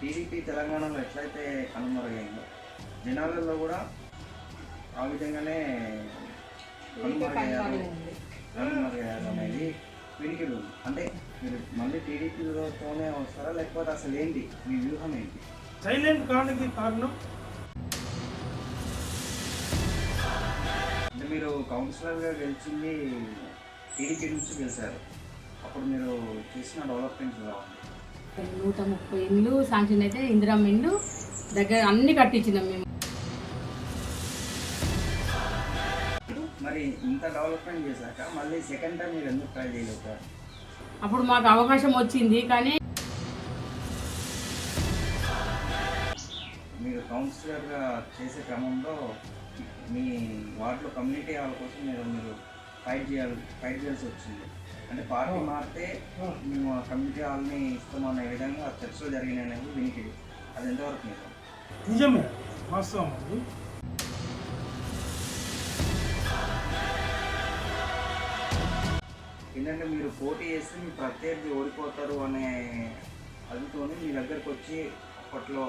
TDP తెలంగాణలో ఎట్లయితే కనుమరుగైందో జనాలలో కూడా ఆ విధంగానే కనుమరుగయ్యారు కనుమరుగయ్యారు అనేది వినికిడు. అంటే మీరు మళ్ళీ టీడీపీతోనే వస్తారా లేకపోతే అసలు ఏంటి మీ వ్యూహం ఏంటి? సైలెంట్ కానికి కారణం? అంటే మీరు కౌన్సిలర్గా గెలిచింది టీడీపీ నుంచి గెలిచారు. అప్పుడు మీరు చేసిన డెవలప్మెంట్స్ ఉంది నూట ముప్పై ఇండ్లు శాంక్షన్ అయితే ఇందిరమ్మ ఇండ్లు. దగ్గర అన్ని కట్టించినాం మేము. మరి ఇంత డెవలప్మెంట్ చేశాక మళ్ళీ సెకండ్ టైం మీరు ఎందుకు ట్రై చేయలేకపోయారు అప్పుడు మాకు అవకాశం వచ్చింది కానీ మీరు కౌన్సిలర్గా చేసే క్రమంలో మీ వార్డులో కమ్యూనిటీ హాల్ కోసం మీరు మీరు ఫైట్ చేయాలి ఫైట్ చేయాల్సి వచ్చింది. అంటే పార్టీ మారితే మేము ఆ కమ్యూనిటీ హాల్ని ఇస్తామనే విధంగా చర్చలు జరిగినాయి అనేది వినికిడి. అది ఎంతవరకు మీరు నిజమే. వాస్తవం అది. ఏంటంటే మీరు పోటీ చేస్తే మీ ప్రత్యర్థి ఓడిపోతారు అనే అదితోని మీ దగ్గరకు వచ్చి అప్పట్లో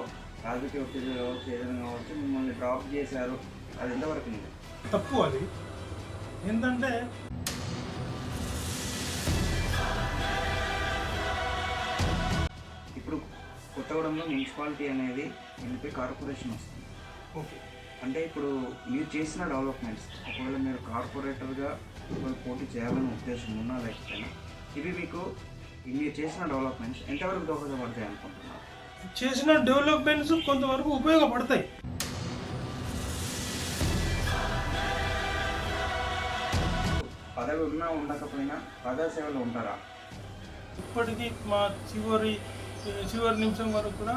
రాజకీయ ఒత్తిడి కావచ్చు ఏదైనా కావచ్చు మిమ్మల్ని డ్రాప్ చేశారు. అది ఎంతవరకు ఉంది తప్పు అది. ఏంటంటే ఇప్పుడు కొత్తగూడెంలో మున్సిపాలిటీ అనేది వెళ్ళిపోయి కార్పొరేషన్ వస్తుంది. ఓకే. అంటే ఇప్పుడు మీరు చేసిన డెవలప్మెంట్స్ ఒకవేళ మీరు కార్పొరేటర్గా పోటీ చేయాలని ఉద్దేశం ఉన్నా లేకపోయినా ఇవి మీకు మీరు చేసిన డెవలప్మెంట్స్ ఎంతవరకు దోహదపడతాయి అనుకుంటున్నారు? చేసిన డెవలప్మెంట్స్ కొంతవరకు ఉపయోగపడతాయి. పదవి ఉన్నా ఉండకపోయినా ప్రజాసేవలో ఉంటారా? ఇప్పటికీ మా చివరి చివరి నిమిషం వరకు కూడా